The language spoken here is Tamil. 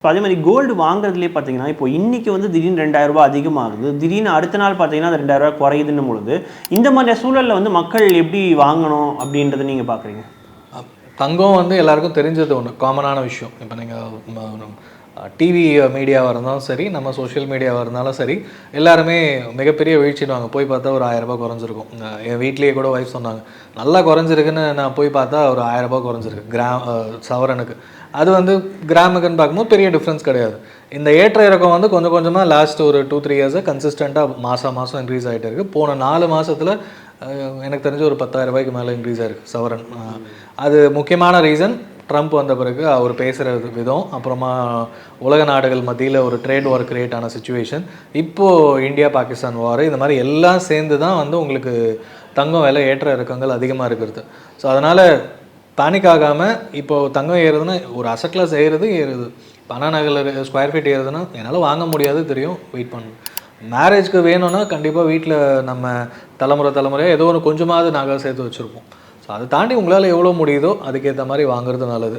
இப்போ அதே மாதிரி கோல்டு வாங்குறதுலேயே பார்த்தீங்கன்னா இப்போ இன்னைக்கு வந்து திடீர்னு ரெண்டாயிரம் ரூபாய் அதிகமாகுது. திடீர்னு அடுத்த நாள் பார்த்தீங்கன்னா அது ரெண்டாயிரம் ரூபாய் குறையுதுன்னு பொழுது இந்த மாதிரி சூழலில் வந்து மக்கள் எப்படி வாங்கணும் அப்படின்றத நீங்கள் பார்க்குறீங்க? தங்கம் வந்து எல்லாருக்கும் தெரிஞ்சது ஒன்று காமனான விஷயம். இப்போ நீங்கள் டிவி மீடியாவாக இருந்தாலும் சரி நம்ம சோஷியல் மீடியாவாக இருந்தாலும் சரி எல்லாருமே மிகப்பெரிய வீழ்ச்சிடுவாங்க போய் பார்த்தா ஒரு ஆயிரம் ரூபாய் குறைஞ்சிருக்கும். என் வீட்லேயே கூட ஒய்ஃப் சொன்னாங்க நல்லா குறைஞ்சிருக்குன்னு நான் போய் பார்த்தா ஒரு ஆயிரம் ரூபாய் குறைஞ்சிருக்கு கிராம் சவரனுக்கு. அது வந்து கிராமுக்குன்னு பார்க்கும்போது பெரிய டிஃப்ரென்ஸ் கிடையாது. இந்த ஏற்ற இறக்கம் வந்து கொஞ்சம் கொஞ்சமாக லாஸ்ட் ஒரு டூ த்ரீ இயர்ஸாக கன்சிஸ்டண்ட்டாக மாதம் மாதம் இன்க்ரீஸ் ஆகிட்டு இருக்குது போன நாலு மாதத்தில் எனக்கு தெரிஞ்சு ஒரு பத்தாயிரம் ரூபாய்க்கு மேலே இன்க்ரீஸ் ஆயிருக்கு சவரன். அது முக்கியமான ரீசன் ட்ரம்ப் வந்த பிறகு அவர் பேசுகிற விதம் அப்புறமா உலக நாடுகள் மத்தியில் ஒரு ட்ரேட் வார் கிரியேட் ஆன சுச்சுவேஷன் இப்போது இந்தியா பாகிஸ்தான் வார் இந்த மாதிரி எல்லாம் சேர்ந்து தான் வந்து உங்களுக்கு தங்கம் விலை ஏற்ற இறக்கங்கள் அதிகமாக இருக்கிறது. ஸோ அதனால் பேனிக் ஆகாமல் இப்போது தங்கம் ஏறுதுன்னா ஒரு அசட்டில் செய்கிறது ஏறுது பண நகல் ஸ்கொயர் ஃபீட் ஏறுதுன்னா என்னால் வாங்க முடியாது தெரியும். வெயிட் பண்ணணும் மேரேஜ்க்கு வேணும்னா கண்டிப்பாக வீட்டில் நம்ம தலைமுறை தலைமுறையாக ஏதோ ஒன்று கொஞ்சமாவது நகை சேர்த்து வச்சுருப்போம். ஸோ அதை தாண்டி உங்களால் எவ்வளோ முடியுதோ அதுக்கேற்ற மாதிரி வாங்குறது நல்லது.